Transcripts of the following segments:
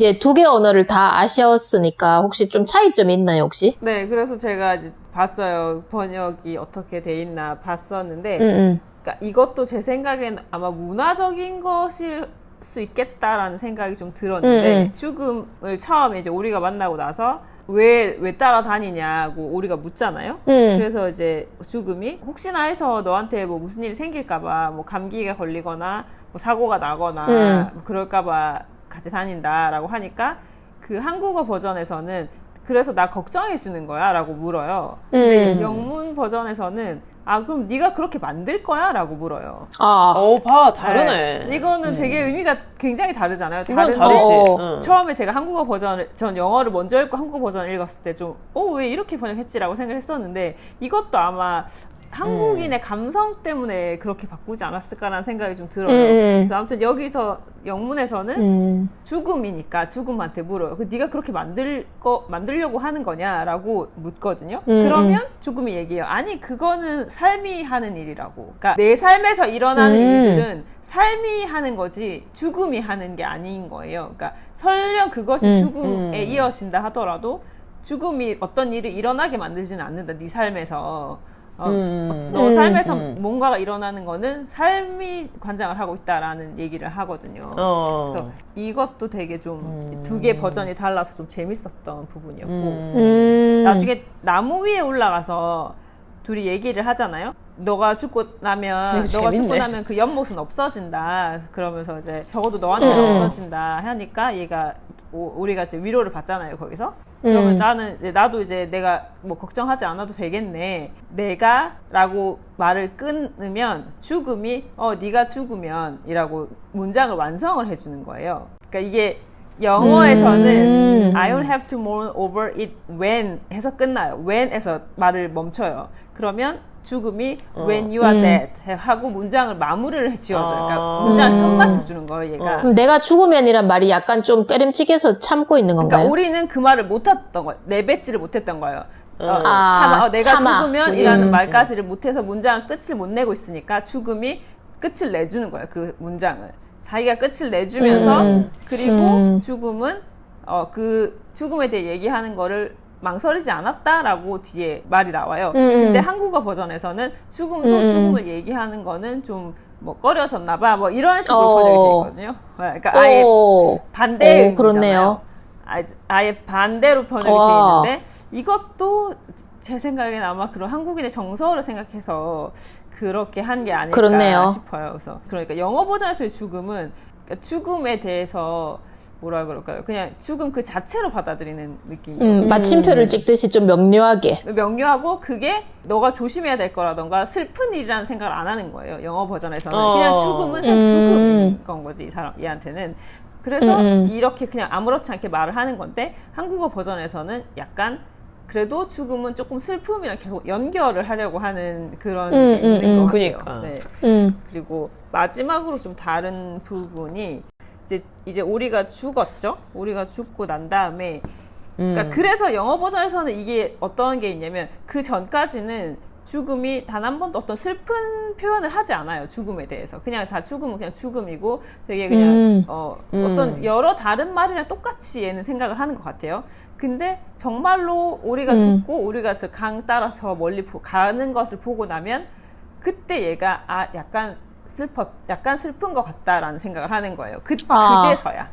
이제 두 개 언어를 다 아셨으니까 혹시 좀 차이점이 있나요, 혹시? 네, 그래서 제가 이제 봤어요. 번역이 어떻게 돼 있나 봤었는데, 응, 응. 그러니까 이것도 제 생각엔 아마 문화적인 것일 수 있겠다라는 생각이 좀 들었는데 음, 음. 죽음을 처음에 이제 우리가 만나고 나서 왜 왜 따라다니냐고 우리가 묻잖아요. 응. 그래서 이제 죽음이 혹시나 해서 너한테 뭐 무슨 일이 생길까봐 뭐 감기가 걸리거나 뭐 사고가 나거나 음. 뭐 그럴까봐 같이 다닌다 라고 하니까 그 한국어 버전에서는 그래서 나 걱정해 주는 거야 라고 물어요. 근데 음. 영문 버전에서는 아 그럼 네가 그렇게 만들 거야 라고 물어요. 아, 어, 봐, 다르네. 네. 이거는 되게 의미가 굉장히 다르잖아요. 다른데 다르지. 어. 응. 처음에 제가 한국어 버전을 전 영어를 먼저 읽고 한국어 버전을 읽었을 때 좀 어 왜 이렇게 번역했지라고 생각했었는데 이것도 아마 한국인의 감성 때문에 그렇게 바꾸지 않았을까라는 생각이 좀 들어요. 음, 음. 그래서 아무튼 여기서 영문에서는 음. 죽음이니까 죽음한테 물어요. 그 네가 그렇게 만들 거 만들려고 하는 거냐라고 묻거든요. 음, 그러면 죽음이 얘기해요. 아니 그거는 삶이 하는 일이라고. 그러니까 내 삶에서 일어나는 음. 일들은 삶이 하는 거지 죽음이 하는 게 아닌 거예요. 그러니까 설령 그것이 음, 죽음에 음. 이어진다 하더라도 죽음이 어떤 일을 일어나게 만들지는 않는다. 네 삶에서. 어, 음. 너 음, 삶에서 음. 뭔가가 일어나는 거는 삶이 관장을 하고 있다라는 얘기를 하거든요. 어. 그래서 이것도 되게 좀 두 개 버전이 달라서 좀 재밌었던 부분이었고 음. 음. 나중에 나무 위에 올라가서 둘이 얘기를 하잖아요. 너가 죽고 나면 너가 죽고 재밌네. 나면 그 연못은 없어진다. 그러면서 이제 적어도 너한테는 음. 없어진다 하니까 얘가 오- 우리가 이제 위로를 받잖아요 거기서. 그러면 음. 나는 이제 나도 이제 내가 뭐 걱정하지 않아도 되겠네. 내가라고 말을 끊으면 죽음이 어 네가 죽으면이라고 문장을 완성을 해주는 거예요. 그러니까 이게 영어에서는 음. I will have to mourn over it when 해서 끝나요. when에서 말을 멈춰요. 그러면 죽음이 when you are 음. dead 하고 문장을 마무리를 해 지어줘요. 그러니까 아. 문장을 음. 끝마쳐 주는 거예요, 얘가. 그럼 내가 죽으면이란 말이 약간 좀 깨름칙해서 참고 있는 그러니까 건가요? 우리는 그 말을 못했던 거예요. 내뱉지를 못했던 거예요. 어, 음. 아, 참아. 어, 내가 참아. 죽으면이라는 음. 말까지를 못해서 문장을 끝을 못 내고 있으니까 죽음이 끝을 내주는 거예요. 그 문장을 자기가 끝을 내주면서 음. 그리고 음. 죽음은 어, 그 죽음에 대해 얘기하는 거를 망설이지 않았다라고 뒤에 말이 나와요. 음, 음. 근데 한국어 버전에서는 죽음도 음, 음. 죽음을 얘기하는 거는 좀 뭐 꺼려졌나 봐. 뭐 이런 식으로 어. 번역이 돼 있거든요. 네, 그러니까 아예 오. 반대의 오, 그렇네요. 의미잖아요. 아예 반대로 번역이 와. 돼 있는데 이것도 제 생각에는 아마 그런 한국인의 정서를 생각해서 그렇게 한 게 아닐까 그렇네요. 싶어요. 그래서 그러니까 영어 버전에서의 죽음은 그러니까 죽음에 대해서 뭐라 그럴까요? 그냥 죽음 그 자체로 받아들이는 느낌이죠. 음, 마침표를 찍듯이 좀 명료하게. 명료하고 그게 너가 조심해야 될 거라던가 슬픈 일이라는 생각을 안 하는 거예요. 영어 버전에서는 어. 그냥 죽음은 그냥 음. 죽음인 건 거지 이 사람 얘한테는. 그래서 음, 음. 이렇게 그냥 아무렇지 않게 말을 하는 건데 한국어 버전에서는 약간 그래도 죽음은 조금 슬픔이랑 계속 연결을 하려고 하는 그런 음, 게 있는 음, 것 음. 같아요. 그러니까. 네. 음. 그리고 마지막으로 좀 다른 부분이 이제 이제 오리가 죽었죠. 오리가 죽고 난 다음에 그러니까 음. 그래서 영어 버전에서는 이게 어떤 게 있냐면 그 전까지는 죽음이 단 한 번도 어떤 슬픈 표현을 하지 않아요. 죽음에 대해서 그냥 다 죽음은 그냥 죽음이고 되게 그냥 음. 어, 음. 어떤 여러 다른 말이랑 똑같이 얘는 생각을 하는 것 같아요. 근데 정말로 오리가 음. 죽고 오리가 저 강 따라서 멀리 보- 가는 것을 보고 나면 그때 얘가 아 약간 슬퍼 약간 슬픈 것 같다라는 생각을 하는 거예요. 그 아. 그제서야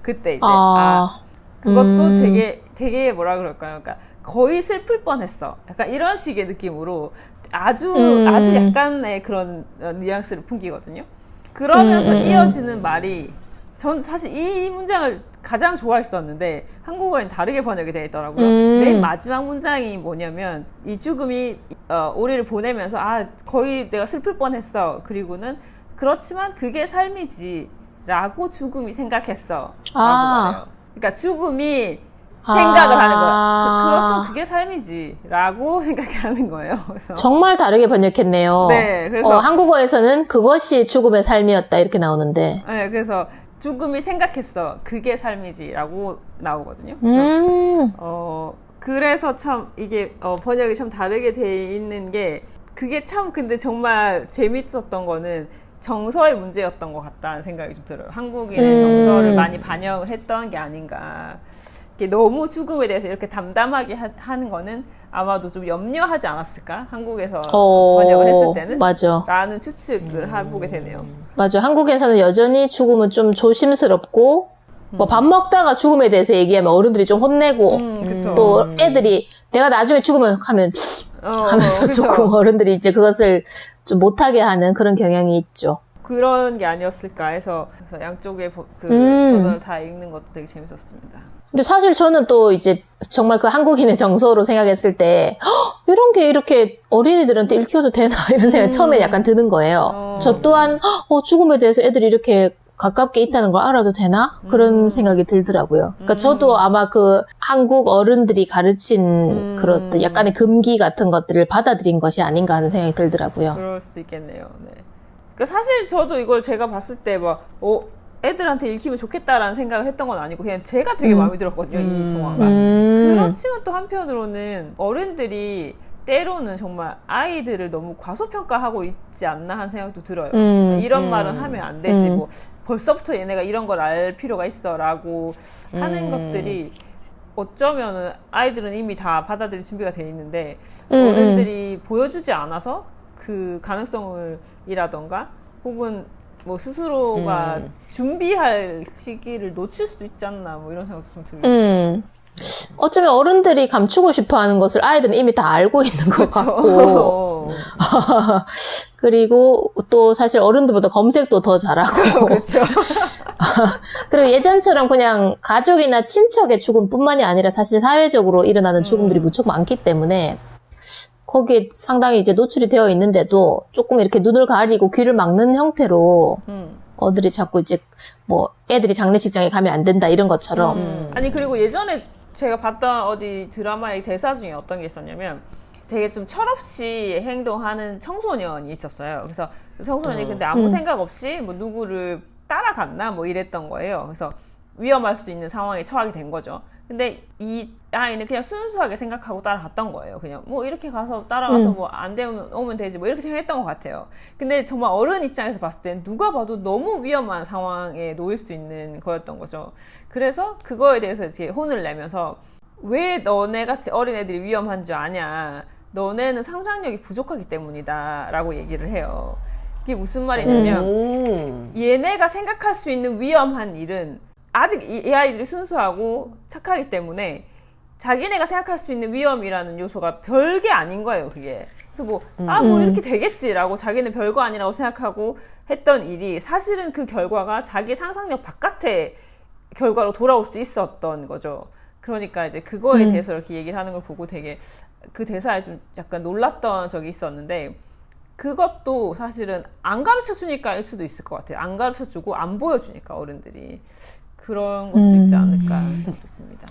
그때 이제 아 아. 그것도 음. 되게 되게 뭐라 그럴까요? 그러니까 거의 슬플 뻔했어. 약간 이런 식의 느낌으로 아주 음. 아주 약간의 그런 어, 뉘앙스를 풍기거든요. 그러면서 음, 음, 음. 이어지는 말이 전 사실 이 문장을 가장 좋아했었는데 한국어엔 다르게 번역이 되어 있더라고요. 음. 맨 마지막 문장이 뭐냐면 이 죽음이 어, 우리를 보내면서 아 거의 내가 슬플 뻔했어. 그리고는 그렇지만 그게 삶이지라고 죽음이 생각했어. 라고 아. 말해요. 그러니까 죽음이 아. 생각을 하는 거야. 그, 그렇죠. 그게 삶이지 라고 생각하는 거예요. 그래서 정말 다르게 번역했네요. 네, 그래서- 어, 한국어에서는 그것이 죽음의 삶이었다 이렇게 나오는데. 네, 그래서 죽음이 생각했어. 그게 삶이지 라고 나오거든요. 그래서 음. 어, 그래서 참 이게 어, 번역이 참 다르게 돼 있는 게 그게 참 근데 정말 재밌었던 거는 정서의 문제였던 것 같다는 생각이 좀 들어요. 한국인의 음. 정서를 많이 반영을 했던 게 아닌가. 이게 너무 죽음에 대해서 이렇게 담담하게 하, 하는 거는 아마도 좀 염려하지 않았을까? 한국에서 어, 번역을 했을 때는 맞아. 라는 추측을 해보게 되네요. 맞아. 한국에서는 여전히 죽음은 좀 조심스럽고, 뭐밥 먹다가 죽음에 대해서 얘기하면 어른들이 좀 혼내고, 음. 또 애들이 내가 나중에 죽으면 하면 어, 하면서 그쵸. 조금 어른들이 이제 그것을 좀 못하게 하는 그런 경향이 있죠. 그런 게 아니었을까 해서 그래서 양쪽의 버- 그 음. 버전을 다 읽는 것도 되게 재밌었습니다. 근데 사실 저는 또 이제 정말 그 한국인의 정서로 생각했을 때 "헉, 이런 게 이렇게 어린이들한테 읽혀도 되나 이런 생각이 처음에 약간 드는 거예요. 어. 저 또한 "헉, 어, 죽음에 대해서 애들이 이렇게 가깝게 있다는 걸 알아도 되나? 그런 생각이 들더라고요. 그러니까 저도 아마 그 한국 어른들이 가르친 음. 그런 약간의 금기 같은 것들을 받아들인 것이 아닌가 하는 생각이 들더라고요. 그럴 수도 있겠네요. 네. 그러니까 사실 저도 이걸 제가 봤을 때 막 어, 애들한테 읽히면 좋겠다라는 생각을 했던 건 아니고 그냥 제가 되게 마음에 들었거든요. 이 동화가. 음. 그렇지만 또 한편으로는 어른들이 때로는 정말 아이들을 너무 과소평가하고 있지 않나 하는 생각도 들어요. 음. 이런 말은 하면 안 되지. 음. 뭐 벌써부터 얘네가 이런 걸 알 필요가 있어라고 하는 것들이 어쩌면은 아이들은 이미 다 받아들일 준비가 돼 있는데 음, 어른들이 보여주지 않아서 그 가능성을 이라던가 혹은 뭐 스스로가 준비할 시기를 놓칠 수도 있지 않나 뭐 이런 생각도 좀 들고 음. 어쩌면 어른들이 감추고 싶어 하는 것을 아이들은 이미 다 알고 있는 것 같고. 어. 그리고 또 사실 어른들보다 검색도 더 잘하고. 그렇죠. 그리고 예전처럼 그냥 가족이나 친척의 죽음뿐만이 아니라 사실 사회적으로 일어나는 죽음들이 무척 많기 때문에 거기에 상당히 이제 노출이 되어 있는데도 조금 이렇게 눈을 가리고 귀를 막는 형태로 음. 어들이 자꾸 이제 뭐 애들이 장례식장에 가면 안 된다 이런 것처럼 음. 아니 그리고 예전에 제가 봤던 어디 드라마의 대사 중에 어떤 게 있었냐면 되게 좀 철없이 행동하는 청소년이 있었어요. 그래서 그 청소년이 근데 아무 음. 생각 없이 뭐 누구를 따라갔나 뭐 이랬던 거예요. 그래서 위험할 수도 있는 상황에 처하게 된 거죠. 근데 이 아이는 그냥 순수하게 생각하고 따라갔던 거예요. 그냥 뭐 이렇게 가서 따라가서 음. 뭐안 되면 오면 되지 뭐 이렇게 생각했던 것 같아요. 근데 정말 어른 입장에서 봤을 땐 누가 봐도 너무 위험한 상황에 놓일 수 있는 거였던 거죠. 그래서 그거에 대해서 이제 혼을 내면서 왜 너네 같이 어린 애들이 위험한 줄 아냐? 너네는 상상력이 부족하기 때문이다라고 얘기를 해요. 그게 무슨 말이냐면 음. 얘네가 생각할 수 있는 위험한 일은 아직 이, 이 아이들이 순수하고 착하기 때문에 자기네가 생각할 수 있는 위험이라는 요소가 별게 아닌 거예요, 그게. 그래서 뭐, 아, 뭐 이렇게 되겠지라고 자기는 별거 아니라고 생각하고 했던 일이 사실은 그 결과가 자기 상상력 바깥의 결과로 돌아올 수 있었던 거죠. 그러니까 이제 그거에 음. 대해서 이렇게 얘기를 하는 걸 보고 되게 그 대사에 좀 약간 놀랐던 적이 있었는데 그것도 사실은 안 가르쳐 주니까일 수도 있을 것 같아요. 안 가르쳐 주고 안 보여주니까 어른들이 그런 것도 있지 않을까 생각도 듭니다.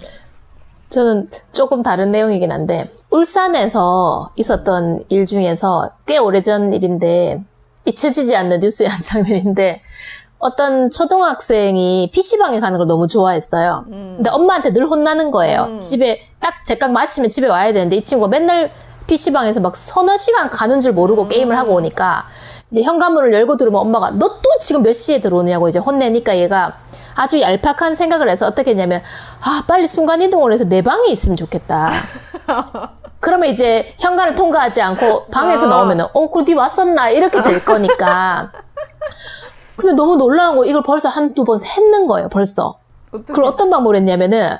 저는 조금 다른 내용이긴 한데 울산에서 있었던 일 중에서 꽤 오래전 일인데 잊혀지지 않는 뉴스의 한 장면인데 어떤 초등학생이 PC방에 가는 걸 너무 좋아했어요. 근데 엄마한테 늘 혼나는 거예요. 음. 집에 딱 제깍 마치면 집에 와야 되는데 이 친구가 맨날 PC방에서 막 서너 시간 가는 줄 모르고 게임을 하고 오니까 이제 현관문을 열고 들어오면 엄마가 너 또 지금 몇 시에 들어오냐고 이제 혼내니까 얘가 아주 얄팍한 생각을 해서 어떻게 했냐면 아 빨리 순간이동을 해서 내 방에 있으면 좋겠다. 그러면 이제 현관을 통과하지 않고 방에서 아. 나오면은 어 그럼 네 왔었나 이렇게 될 거니까. 근데 너무 놀라운 거 이걸 벌써 한 두 번 했는 거예요 벌써. 어떻게 그걸 어떤 방법을 했냐면은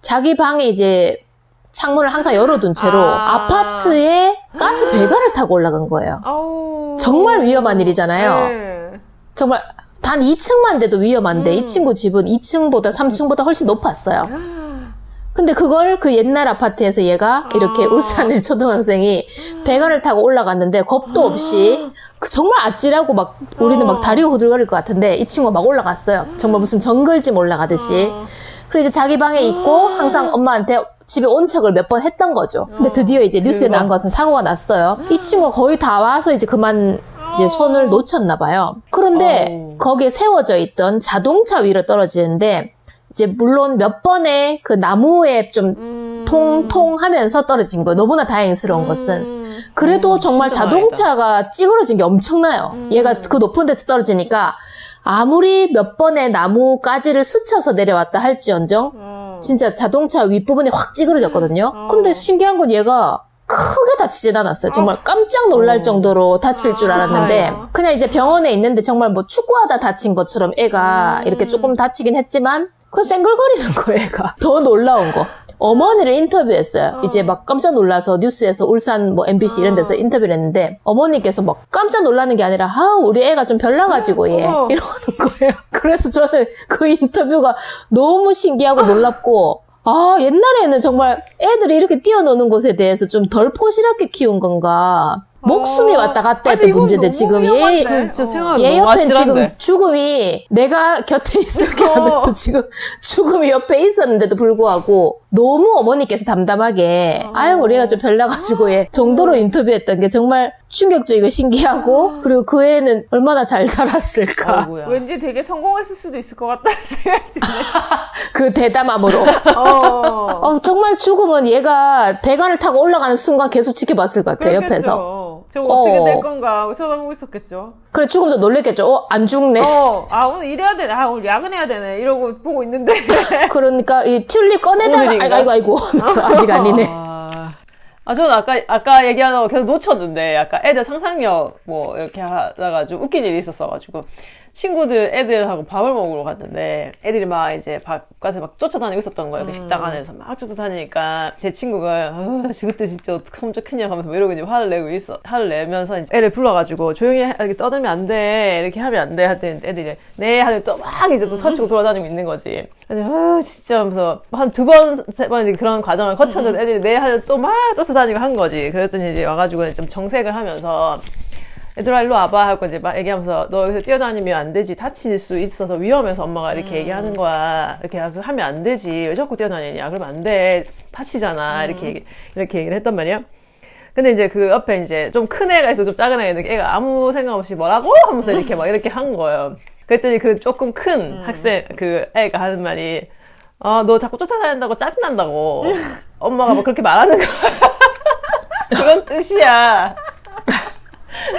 자기 방에 이제 창문을 항상 열어둔 채로 아. 아. 파트에 가스 배관을 타고 올라간 거예요. 아우. 정말 위험한 일이잖아요. 네. 정말 단 2층만 돼도 위험한데 음. 이 친구 집은 2층보다 3층보다 훨씬 높았어요. 근데 그걸 그 옛날 아파트에서 얘가 이렇게 아. 울산의 초등학생이 배관을 타고 올라갔는데 겁도 없이 그 정말 아찔하고 막 우리는 막 어. 다리가 후들거릴 것 같은데 이 친구가 막 올라갔어요. 정말 무슨 정글짐 올라가듯이. 어. 그리고 이제 자기 방에 있고 항상 엄마한테 집에 온 척을 몇 번 했던 거죠. 근데 드디어 이제 뉴스에. 난 것은 사고가 났어요. 이 친구가 거의 다 와서 이제 그만 이제 손을 놓쳤나 봐요. 그런데 어우. 거기에 세워져 있던 자동차 위로 떨어지는데 이제 물론 몇 번의 그 나무에 좀 음. 통통 하면서 떨어진 거예요. 너무나 다행스러운 것은. 음. 그래도 음, 정말 자동차가 찌그러진 게 엄청나요. 음. 얘가 그 높은 데서 떨어지니까 아무리 몇 번의 나무 가지를 스쳐서 내려왔다 할지언정 어. 진짜 자동차 윗부분이 확 찌그러졌거든요. 어. 근데 신기한 건 얘가 크게 다치진 않았어요. 정말 깜짝 놀랄 어. 정도로 다칠 줄 알았는데 다행이다. 그냥 이제 병원에 있는데 정말 뭐 축구하다 다친 것처럼 애가 음. 이렇게 조금 다치긴 했지만 그건 쌩글거리는 거예요, 애가. 더 놀라운 거. 어머니를 인터뷰했어요. 어. 이제 막 깜짝 놀라서 뉴스에서 울산 뭐 MBC 이런 데서 어. 인터뷰를 했는데 어머니께서 막 깜짝 놀라는 게 아니라 아 우리 애가 좀 별나가지고 얘 어. 이러는 거예요. 그래서 저는 그 인터뷰가 너무 신기하고 놀랍고 아 옛날에는 정말 애들이 이렇게 뛰어노는 것에 대해서 좀 덜 포시럽게 키운 건가 목숨이 어. 왔다 갔다 아니, 했던 이건 문제인데 너무 지금 얘 위험한데? 진짜 어. 생각- 얘 너무 옆엔 아찔한데. 지금 죽음이 내가 곁에 있을게 어. 하면서 지금 죽음이 옆에 있었는데도 불구하고 너무 어머니께서 담담하게 어. 아유 우리가 좀 별나가지고 얘 정도로 인터뷰했던 게 정말 충격적이고 신기하고 그리고 그 애는 얼마나 잘 살았을까 아이고야. 왠지 되게 성공했을 수도 있을 것 같다는 생각이 드네. 그 대담함으로 어. 어, 정말 죽으면 얘가 배관을 타고 올라가는 순간 계속 지켜봤을 것 같아요 옆에서 그렇겠죠. 저 어떻게 어. 될 건가 하고 쳐다보고 있었겠죠. 그래 죽으면 더 놀랬겠죠 어 안 죽네 어, 아 오늘 일해야 되네. 아 오늘 야근해야 되네. 이러고 보고 있는데. 그러니까 이 튤립 꺼내다가 오늘인가? 아이고 아이고 아이고 하면서 아직 아니네 아, 아, 저는 아까, 아까 얘기하다가 계속 놓쳤는데, 아까 애들 상상력 뭐, 이렇게 하다가 좀 웃긴 일이 있었어가지고, 친구들, 애들하고 밥을 먹으러 갔는데, 애들이 막 이제 바깥에 막 쫓아다니고 있었던 거예요. 그 식당 안에서 막 쫓아다니니까, 제 친구가, 아, 저것들 진짜 어떡하면 좋겠냐 하면서 뭐 이러고 이제 화를 내고 있어. 화를 내면서 이제 애를 불러가지고, 조용히 해, 이렇게 떠들면 안 돼. 이렇게 하면 안 돼. 하더니 애들이, 네. 하더니 또 막 이제 또 서치고 돌아다니고 있는 거지. 그래서, 아, 진짜 하면서, 한 두 번, 세 번 그런 과정을 거쳤는데 애들이 네. 하더니 또 막 쫓아다니고 한 거지. 그랬더니 이제 와가지고 좀 정색을 하면서, 얘들아 일로 와봐 하고 이제 막 얘기하면서 너 여기서 뛰어다니면 안 되지. 다칠 수 있어서 위험해서 엄마가 이렇게 얘기하는 거야. 이렇게 하면 안 되지. 왜 자꾸 뛰어다니냐? 그러면 안 돼. 다치잖아. 이렇게 얘기, 이렇게 얘기를 했단 말이야. 근데 이제 그 옆에 이제 좀 큰 애가 있어. 좀 작은 애가 있는데 애가 아무 생각 없이 뭐라고? 하면서 이렇게 막 이렇게 한 거예요. 그랬더니 그 조금 큰 학생 그 애가 하는 말이 아 너 자꾸 쫓아다닌다고 짜증난다고. 엄마가 뭐 그렇게 말하는 거야. 그런 뜻이야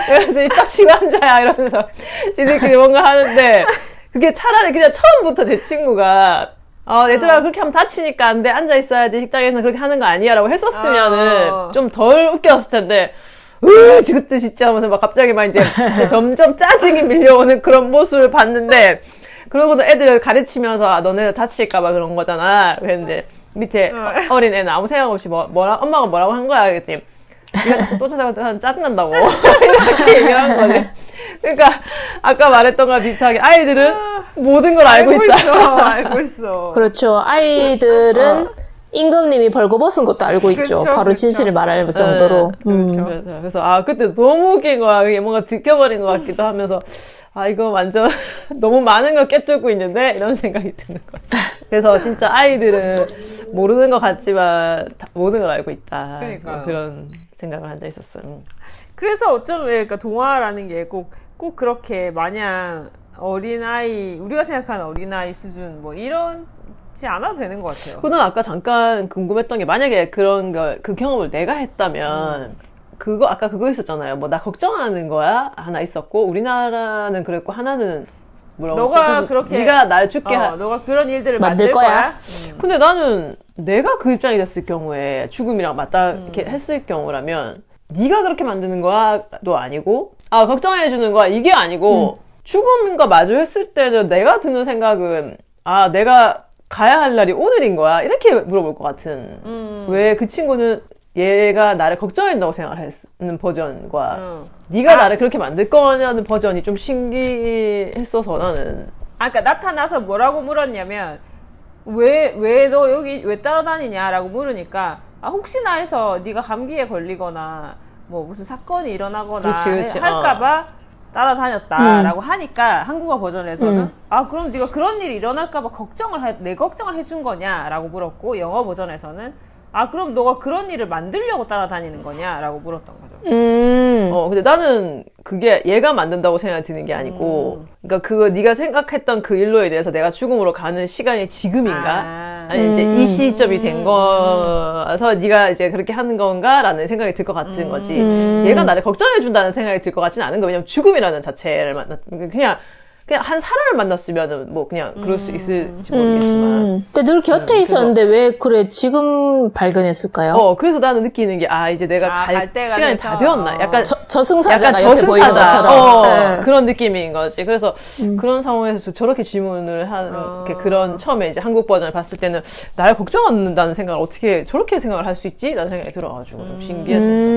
그래서 이 딱지고 앉아야 이러면서 지들끼리 뭔가 하는데 그게 차라리 그냥 처음부터 제 친구가 어, 얘들아 그렇게 하면 다치니까 안 돼. 앉아 있어야지. 식당에서 그렇게 하는 거 아니야라고 했었으면은 어. 좀덜 웃겼을 텐데 으 지긋들 진짜 하면서 막 갑자기 막 이제 점점 짜증이 밀려오는 그런 모습을 봤는데 그러고도 애들을 가르치면서 아, 너네들 다칠까봐 그런 거잖아. 그랬는데 밑에 어. 어린 애는 아무 생각 없이 뭐, 뭐라 엄마가 뭐라고 한 거야. 그랬더니 쫓아다니고 하면 짜증난다고 이렇게 얘기를 한 거지. 그러니까 아까 말했던 거랑 비슷하게 아이들은 모든 걸 알고, 있다. 있어. 알고 있어. 그렇죠. 아이들은 임금님이 벌거벗은 것도 알고 있죠. 그렇죠, 바로 그렇죠. 진실을 말할 정도로. 네, 음. 그렇죠. 그래서, 아 그때 너무 웃긴 거야. 그게 뭔가 들켜버린 것 같기도 하면서 아 이거 완전 너무 많은 걸 꿰뚫고 있는데 이런 생각이 드는 거지. 그래서 진짜 아이들은 모르는 것 같지만 다- 모든 걸 알고 있다. 그러니까요. 뭐 그런 생각을 한적 있었어요. 음. 그래서 어쩌면 왜 그러니까 동화라는 게 꼭 꼭 그렇게 마냥 어린아이 우리가 생각하는 어린아이 수준 뭐 이런 지 않아도 되는 것 같아요. 저는 아까 잠깐 궁금했던 게 만약에 그런 걸 그 경험을 내가 했다면 그거 아까 그거 있었잖아요. 뭐 나 걱정하는 거야 하나 있었고 우리나라는 그랬고 하나는 뭐라고 너가? 그렇게- 네가 날 죽게 어, 하. 너가 그런 일들을 만들 만들, 거야? 거야? 음. 근데 나는 내가 그 입장이 됐을 경우에 죽음이랑 맞닿 이렇게 했을 경우라면 네가 그렇게 만드는 거야도 아니고 아 걱정해 주는 거야 이게 아니고 죽음과 마주했을 때는 내가 드는 생각은 아 내가 가야 할 날이 오늘인 거야 이렇게 물어볼 것 같은 음. 왜그 친구는 얘가 나를 걱정한다고 생각하는 버전과 응. 네가 아. 나를 그렇게 만들 거냐는 버전이 좀 신기했어서 나는 아, 그러니까 나타나서 뭐라고 물었냐면 왜 왜 너 여기 왜 따라다니냐라고 물으니까 아 혹시나 해서 네가 감기에 걸리거나 뭐 무슨 사건이 일어나거나 그렇지, 그렇지. 할까봐 따라다녔다라고 하니까 한국어 버전에서는 음. 아 그럼 네가 그런 일이 일어날까봐 걱정을 해, 내 걱정을 해준 거냐라고 물었고 영어 버전에서는 아 그럼 너가 그런 일을 만들려고 따라다니는 거냐라고 물었던 거죠. 음. 어, 근데 나는 그게 얘가 만든다고 생각이 드는 게 아니고, 그러니까 그거 네가 생각했던 그 일로에 대해서 내가 죽음으로 가는 시간이 지금인가? 아. 아니 이제 이 시점이 된 거라서 네가 이제 그렇게 하는 건가라는 생각이 들 것 같은 거지. 얘가 나를 걱정해 준다는 생각이 들 것 같지는 않은 거. 왜냐면 죽음이라는 자체를 만났 그냥 그냥 한 사람을 만났으면은 뭐 그냥 그럴 수 있을지 모르겠지만. 음. 근데 늘 곁에 있었는데 왜 그래 지금 발견했을까요? 어 그래서 나는 느끼는 게 아 이제 내가 아, 갈, 갈 때가 시간이 돼서. 다 되었나. 약간 저, 저승사자가 약간 옆에 보이는 저승사자 것처럼. 어, 네. 그런 느낌인 거지. 그래서 그런 상황에서 저렇게 질문을 하는 이렇게 그런 처음에 이제 한국 버전을 봤을 때는 날 걱정한다는 생각을 어떻게 저렇게 생각을 할 수 있지? 라는 생각이 들어가지고 좀 신기했었죠.